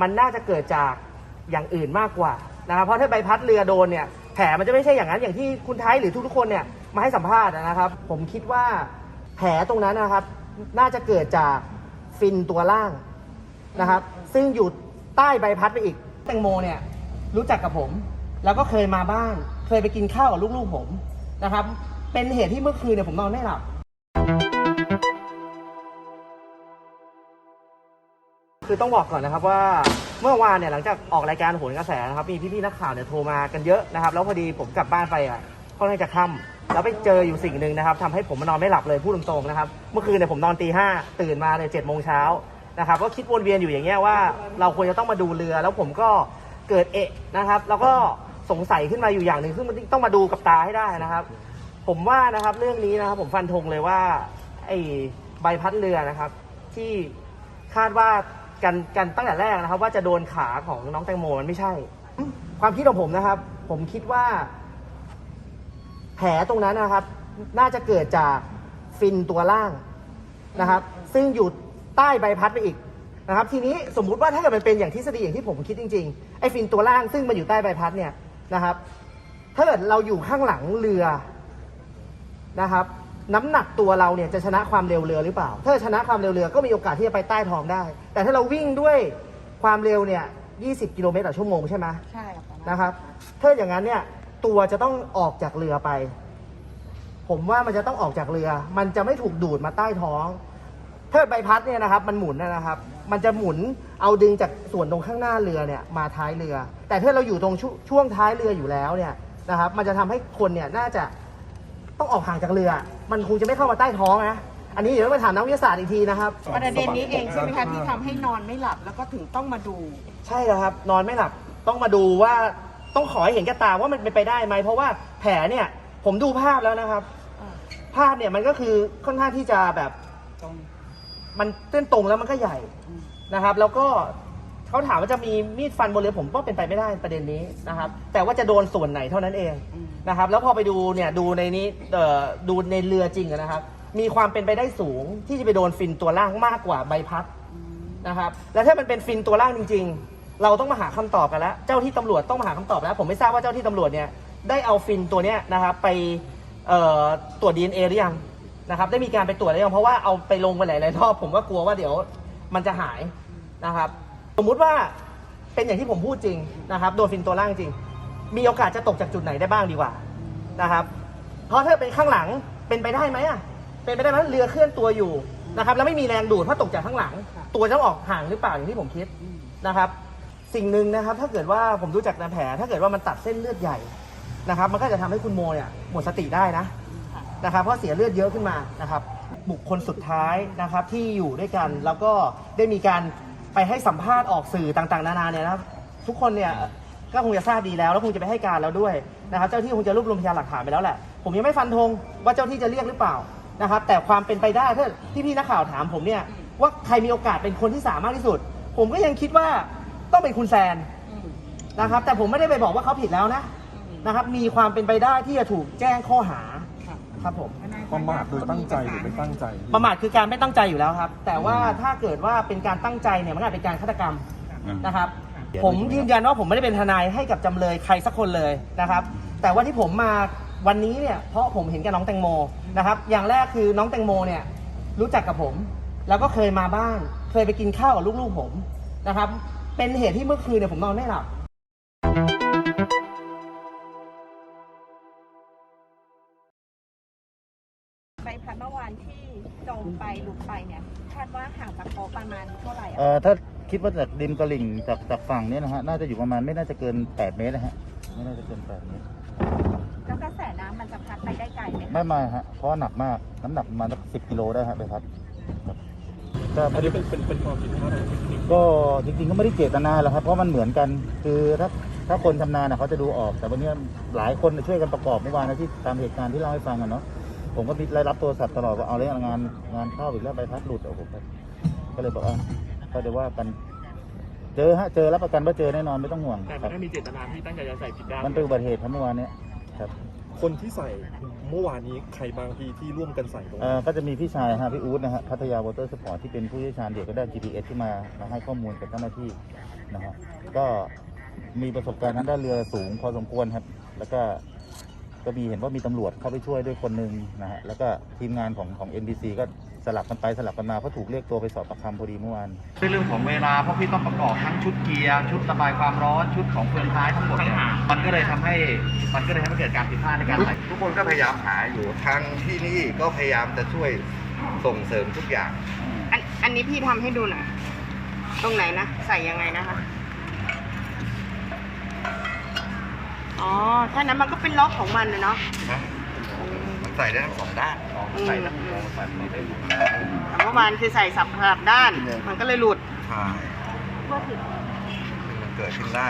มันน่าจะเกิดจากอย่างอื่นมากกว่านะครับเพราะถ้าใบพัดเรือโดนเนี่ยแผลมันจะไม่ใช่อย่างนั้นอย่างที่คุณไทยหรือทุกๆคนเนี่ยมาให้สัมภาษณ์นะครับ ผมคิดว่าแผลตรงนั้นนะครับน่าจะเกิดจากฟินตัวล่างนะครับ ซึ่งอยู่ใต้ใบพัดไปอีก แตงโมเนี่ยรู้จักกับผม แล้วก็เคยมาบ้าน เคยไปกินข้าวกับลูกๆผมนะครับ เป็นเหตุที่เมื่อคืนเนี่ยผมนอนไม่หลับ คือต้องบอกก่อนนะครับว่าเมื่อวานเนี่ยหลังจากออกรายการโหนกระแสนะครับมีพี่ๆนักข่าวเนี่ยโทรมากันเยอะนะครับแล้วพอดีผมกลับบ้านไปอะค่อนข้างจะค่ำแล้วไปเจออยู่สิ่งหนึ่งนะครับทำให้ผมมานอนไม่หลับเลยพูดตรงๆนะครับเมื่อคืนเนี่ยผมนอนตีห้าตื่นมาเนี่ยเจ็ดโมงเช้านะครับก็คิดวนเวียนอยู่อย่างเงี้ยว่าเราควรจะต้องมาดูเรือ แล้วผมก็เกิดเอะนะครับ แล้วก็สงสัยขึ้นมาอยู่อย่างหนึ่งซึ่งมันต้องมาดูกับตาให้ได้นะครับ ผมว่านะครับเรื่องนี้นะครับผมฟันธงเลยว่าไอ้ใบพัดเรือนะครับ ที่คาดว่า กันกันตั้งแต่แรกนะครับ ว่าจะโดนขาของน้องแตงโมมันไม่ใช่ ความคิดของผมนะครับ ผมคิดว่า แผลตรงนั้นนะครับ น่าจะเกิดจากฟินตัวล่างนะครับ ซึ่งอยู่ใต้ใบพัดไปอีกนะครับ ทีนี้สมมุติว่าถ้าเกิดมันเป็นอย่างทฤษฎีอย่างที่ผมคิดจริงๆไอ้ฟินตัวล่างซึ่งมันอยู่ใต้ใบพัดเนี่ยนะครับ ถ้าเกิดเราอยู่ข้างหลังเรือนะครับ น้ำหนักตัวเราเนี่ยจะชนะความเร็วเรือหรือเปล่า ถ้าชนะความเร็วเรือก็มีโอกาสที่จะไปใต้ท้องได้ แต่ถ้าเราวิ่งด้วยความเร็วเนี่ย 20 กิโลเมตรต่อชั่วโมงใช่ไหมใช่ครับนะครับ ถ้าอย่างนั้นเนี่ยตัวจะต้องออกจากเรือไป ผมว่ามันจะต้องออกจากเรือ มันจะไม่ถูกดูดมาใต้ท้อง ถ้าใบพัดเนี่ยนะครับ มันหมุนนะครับ มันจะหมุนเอาดึงจากส่วนตรงข้างหน้าเรือเนี่ยมาท้ายเรือ แต่ถ้าเราอยู่ตรงชช่วงท้ายเรืออยู่แล้วเนี่ยนะครับ มันจะทำให้คนเนี่ยน่าจะ ต้องออกห่างจากเรือ มันคงจะไม่เข้ามาใต้ท้องนะ อันนี้เดี๋ยวต้องไปถามนักวิทยาศาสตร์อีกทีนะครับ ประเด็นนี้เองใช่ไหมคะที่ทำให้นอนไม่หลับแล้วก็ถึงต้องมาดู ใช่แล้วครับ นอนไม่หลับต้องมาดูว่าต้องขอให้เห็นกับตาว่ามันเป็นไปได้ไหมเพราะว่าแผลเนี่ยผมดูภาพแล้วนะครับอ่าภาพเนี่ยมันก็คือค่อนข้างที่จะแบบตรงมันเส้นตรงแล้วมันก็ใหญ่นะครับ แล้วก็ เขาถามว่าจะมีมีดฟันบนเรือผมก็เป็นไปไม่ได้ประเด็นนี้นะครับ แต่ว่าจะโดนส่วนไหนเท่านั้นเองอืมนะครับ แล้วพอไปดูเนี่ยดูในนี้เอ่อดูในเรือจริงอะนะครับ มีความเป็นไปได้สูงที่จะไปโดนฟินตัวล่างมากกว่าใบพัดนะครับ แล้วถ้ามันเป็นฟินตัวล่างจริง ๆ เราต้องมาหาคำตอบกันแล้ว เจ้าที่ตำรวจต้องมาหาคำตอบแล้ว ผมไม่ทราบว่าเจ้าที่ตำรวจเนี่ยได้เอาฟินตัวเนี้ยนะครับไปเอ่อตรวจ DNA หรือยังนะครับ ได้มีการไปตรวจหรือยังเพราะว่าเอาไปลงไปหลายๆรอบผมก็กลัวว่าเดี๋ยวมันจะหายนะครับ สมมุติว่าเป็นอย่างที่ผมพูดจริงนะครับ โดนฟินตัวล่างจริง มีโอกาสจะตกจากจุดไหนได้บ้างดีกว่านะครับ เพราะถ้าเป็นข้างหลังเป็นไปได้ไหมอะเป็นไปได้ไหมเรือเคลื่อนตัวอยู่นะครับแล้วไม่มีแรงดูดเพราะตกจากข้างหลัง ตัวจะต้องออกห่างหรือเปล่าอย่างที่ผมคิดนะครับ สิ่งหนึ่งนะครับ ถ้าเกิดว่าผมรู้จักในแผลถ้าเกิดว่ามันตัดเส้นเลือดใหญ่นะครับ มันก็จะทำให้คุณโมเนี่ยหมดสติได้นะนะครับ เพราะเสียเลือดเยอะขึ้นมานะครับ บุคคลสุดท้ายนะครับที่อยู่ด้วยกันแล้วก็ได้มีการ ไปให้สัมภาษณ์ออกสื่อต่างๆ นานาเนี่ยนะครับทุกคนเนี่ยก็คงจะทราบดีแล้วแล้วคงจะไปให้การแล้วด้วยนะครับ เจ้าที่คงจะรวบรวมพยานหลักฐานไปแล้วแหละ ผมยังไม่ฟันธงว่าเจ้าที่จะเรียกหรือเปล่านะครับ แต่ความเป็นไปได้ถ้าพี่นักข่าวถามผมเนี่ยว่าใครมีโอกาสเป็นคนที่สามารถที่สุด ผมก็ยังคิดว่าต้องเป็นคุณแซนนะครับ แต่ผมไม่ได้ไปบอกว่าเขาผิดแล้วนะนะครับ มีความเป็นไปได้ที่จะถูกแจ้งข้อหา ครับผมประมาทโดยตั้งใจหรือไม่ตั้งใจประมาทคือการไม่ตั้งใจอยู่แล้วครับ แต่ว่าถ้าเกิดว่าเป็นการตั้งใจเนี่ยมันอาจเป็นการฆาตกรรมอืมนะครับ ผมยืนยันว่าผมไม่ได้เป็นทนายให้กับจำเลยใครสักคนเลยนะครับ แต่ว่าที่ผมมาวันนี้เนี่ยเพราะผมเห็นกับน้องแตงโมนะครับ อย่างแรกคือน้องแตงโมเนี่ยรู้จักกับผม แล้วก็เคยมาบ้าน เคยไปกินข้าวกับลูกๆผมนะครับ เป็นเหตุที่เมื่อคืนเนี่ยผมนอนไม่หลับ ใบพัดเมื่อวานที่จมไปหลุดไปเนี่ยคาดว่าห่างจากโป๊ะประมาณเท่าไหร่อะเอ่อถ้าคิดว่าจากริมตลิ่งจากจากฝั่งเนี้นะฮะน่าจะอยู่ประมาณไม่น่าจะเกิน 8 เมตรนะฮะไม่น่าจะเกิน 8 เมตรแล้วกระแสน้ำมันจะพัดไปได้ไกลไหมคะไม่มาฮะเพราะว่าหนักมากน้ำหนักประมาณสักสิกิโลได้ฮะไปพัดครับก็อันนี้เป็นเป็นเป็นความผิดพลาดของเทคนิคก็จริงๆก็ไม่ได้เจตนาหรอกครับเพราะมันเหมือนกัน คือถ้าถ้าคนชำนาญนะเขาจะดูออกแต่วันนี้หลายคนช่วยกันประกอบเมื่อวานนะที่ตามเหตุการณ์ที่เล่าให้ฟังกันเนาะ ผมก็ได้รับโทรศัพท์ตลอดว่าเอาเรื่องงานงานเข้าอีกแล้วใบพัดหลุดโอ้โหก็เลยบอกว่าก็เดี๋ยวว่ากันเจอฮะเจอรับประกันว่าเจอแน่นอนไม่ต้องห่วงแต่คไม่รับได้มีเจตนาที่ตั้งใจจะใส่ผิดด้านมันเป็นอุบัติเหตุครับเมื่อวานเนี้ยครับคคนที่ใส่เมื่อวานนี้ใครบางที่ที่ร่วมกันใส่ตรงเอ่นั้นอก็จะมีพี่ชายฮะพี่อู๊ดนะฮะพัทยาวอเตอร์สปอร์ตที่เป็นผู้เชี่ยวชาญเดี๋ยวก็ได้ GPS ที่มามาให้ข้อมูลกับเจ้าหน้าที่นะฮะก็มีประสบการณ์ทางด้านเรือสูงพอสมควรครับ แล้วก็ ก็มีเห็นว่ามีตำรวจเข้าไปช่วยด้วยคนหนึ่งนะฮะแล้วก็ทีมงานของของ NBC ก็สลับกันไปสลับกันมาเพราะถูกเรียกตัวไปสอบปากคำพอดีเมื่อวานด้วยเรื่องของเวลาเพราะพี่ต้องประกอบทั้งชุดเกียร์ชุดระบายความร้อนชุดของเฟืองท้ายทั้งหมดเนี่ยมันก็เลยทำให้มันก็เลยทำให้เกิดการผิดพลาดในการใส่ทุกคนก็พยายามหาอยู่ทางที่นี่ก็พยายามจะช่วยส่งเสริมทุกอย่าง อันอันนี้พี่ทำให้ดูหน่อยตรงไหนนะใส่ยังไงนะคะ อ๋อ ถ้านั้นมันก็เป็นล็อกของมันเลยเนาะนะมันใส่ได้ทั้งสองด้านใส่แบบแต่เมื่อวานคือใส่สับสับด้าน มันก็เลยหลุดใช่มันเกิดขึ้นได้